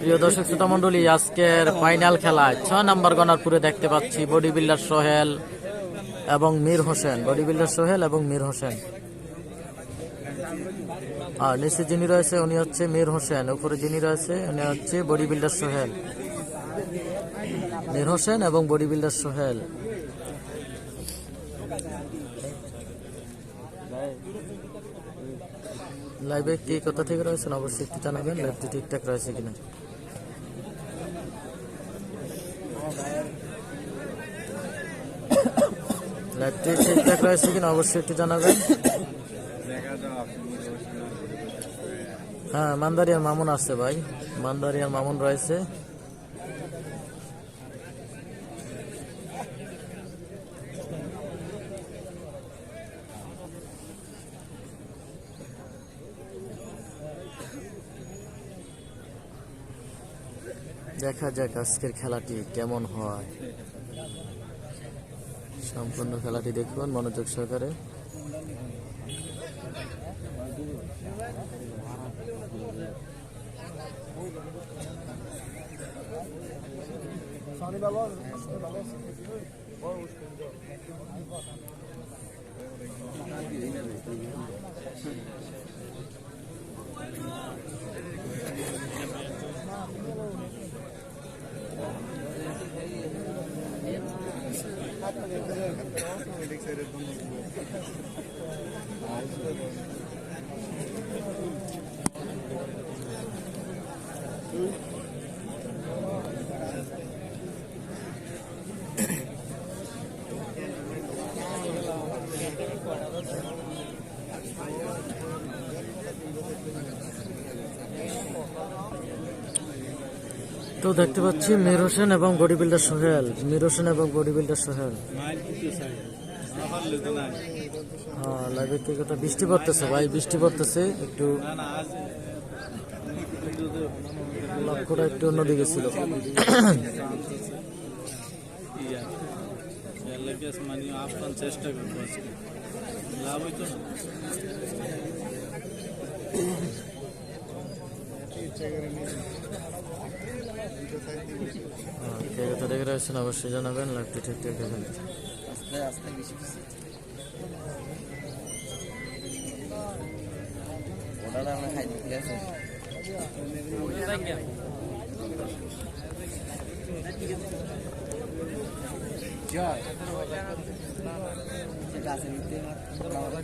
প্রিয় দর্শক শ্রোতা মন্ডলী আজকের ফাইনাল খেলায় ছয় নম্বর গনারপুরে দেখতে পাচ্ছি বডি বিল্ডার সোহেল এবং মীর হোসেন। বডি বিল্ডার সোহেল এবং মীর হোসেন। আর নিচে যিনি রয়েছে, উনি হচ্ছে মীর হোসেন। উপরে যিনি রয়েছে, উনি হচ্ছে বডি বিল্ডার সোহেল। মীর হোসেন এবং বডি বিল্ডার সোহেল। লাইভে কে কোথা থেকে রয়েছেন? অবশ্যই একটু জানাবেন লাইভটি ঠিকঠাক রয়েছে কিনা। লাইভটি ঠিকঠাক রয়েছে কিনা? অবশ্যই একটু জানাবেন। হ্যাঁ মান্দারিয়ার মামুন আছে ভাই। মান্দারিয়ার মামুন রয়েছে। দেখা যাক আজকের খেলাটি কেমন হয়। সম্পূর্ণ খেলাটি দেখুন মনোযোগ সহকারে। তো দেখতে পাচ্ছি মীর হোসেন এবং বডি বিল্ডার সোহেল। মীর হোসেন এবং বডি বিল্ডার সোহেল। হ্যাঁ লাইভে কি কথা বৃষ্টি পড়তেছে ভাই বৃষ্টি পড়তেছে একটু লক্ষ্যটা একটু অন্যদিকে ছিল। চেষ্টা করব হ্যাঁ, কে কথা দেখে রয়েছেন অবশ্যই জানাবেন লাইভটি ঠিকঠাক দেখেন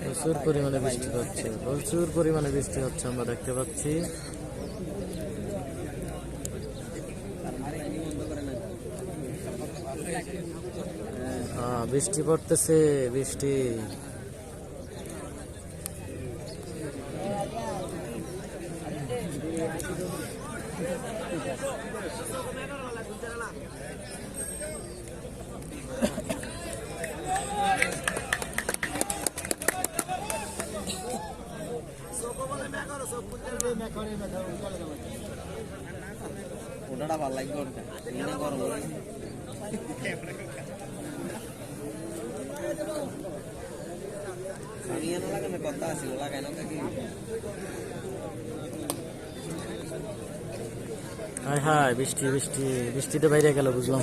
প্রচুর পরিমাণে বৃষ্টি হচ্ছে প্রচুর পরিমাণে বৃষ্টি হচ্ছে আমরা দেখতে পাচ্ছি। বৃষ্টি পড়তেছে বৃষ্টি। ওটা ভালো লাগবে গরম হায় হায় বৃষ্টি বৃষ্টি বৃষ্টিতে বাইরে গেল বুঝলাম।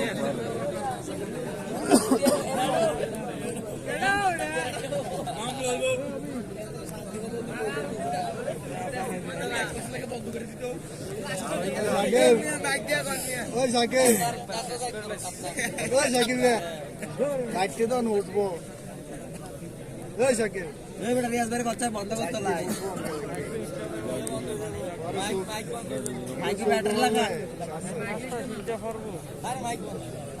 গাড়িতে তো উঠবো ওই সাইকেল রিয়াজ ভাই বাচ্চা বন্ধ করতে লাই মাইকি ব্যাটারি লাগা? হাতি রয়েছে না এটি?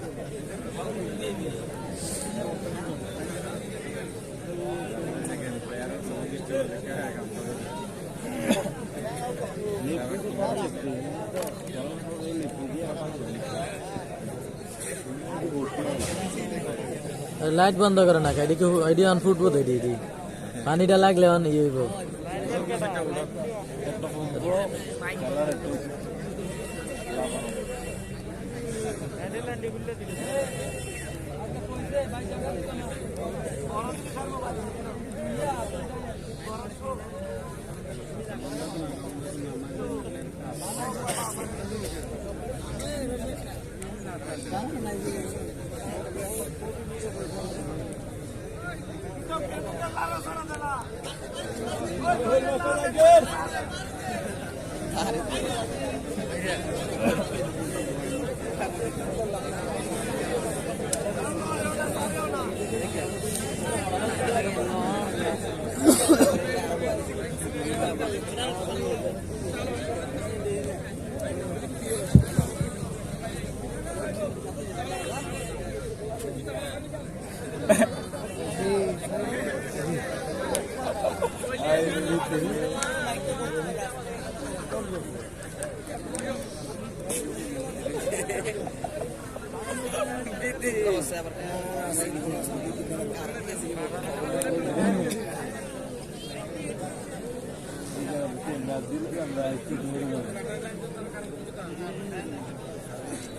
লাইট বন্ধ করে না এদিকে এডি অন ফুটবো তো এডি এডি পানিটা লাগলে অন ইয়ে হইব। Thank you.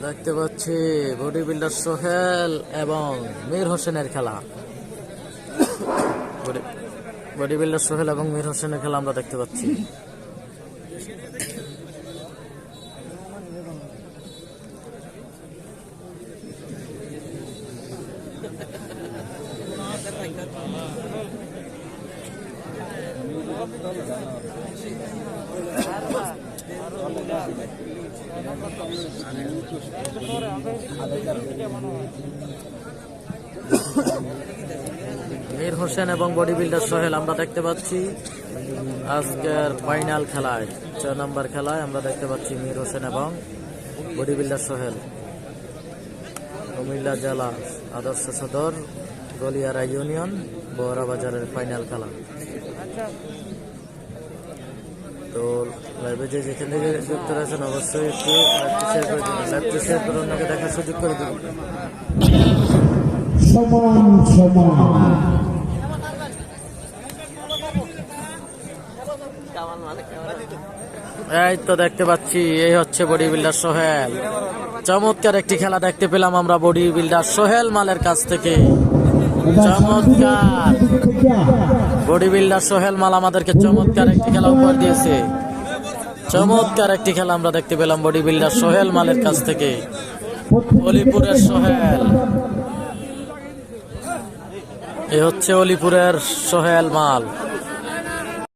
দেখতে পাচ্ছি বডি বিল্ডার সোহেল এবং মীর হোসেনের খেলা। বডি বিল্ডার সোহেল এবং মীর হোসেনের খেলা আমরা দেখতে পাচ্ছি। মীর হোসেন এবং বডি বিল্ডার সোহেল, আমরা দেখতে পাচ্ছি আজকের ফাইনাল খেলায়, ছয় নম্বর খেলায় আমরা দেখতে পাচ্ছি মীর হোসেন এবং বডি বিল্ডার সোহেল। কুমিল্লা জেলা আদর্শ সদর গলিয়ারা ইউনিয়ন বহরা বাজারের ফাইনাল খেলা। তো লাইভে যে যেখান থেকে যুক্ত রয়েছেন অবশ্যই একটু লাইভটি শেয়ার করে দিন লাইভটি শেয়ার করে অন্যকে দেখার সুযোগ করে সমান সমান। কেমন এই তো দেখতে পাচ্ছি এই হচ্ছে বডি বিল্ডার সোহেল। চমৎকার একটি খেলা দেখতে পেলাম আমরা বডি বিল্ডার সোহেল মালের কাছ থেকে। চমৎকার। বডি বিল্ডার সোহেল মাল আমাদেরকে চমৎকার একটি খেলা উপহার দিয়েছে। চমৎকার একটি খেলা আমরা দেখতে পেলাম বডি বিল্ডার সোহেল মালের কাছ থেকে। অলিপুরের সোহেল। এ হচ্ছে অলিপুরের সোহেল মাল।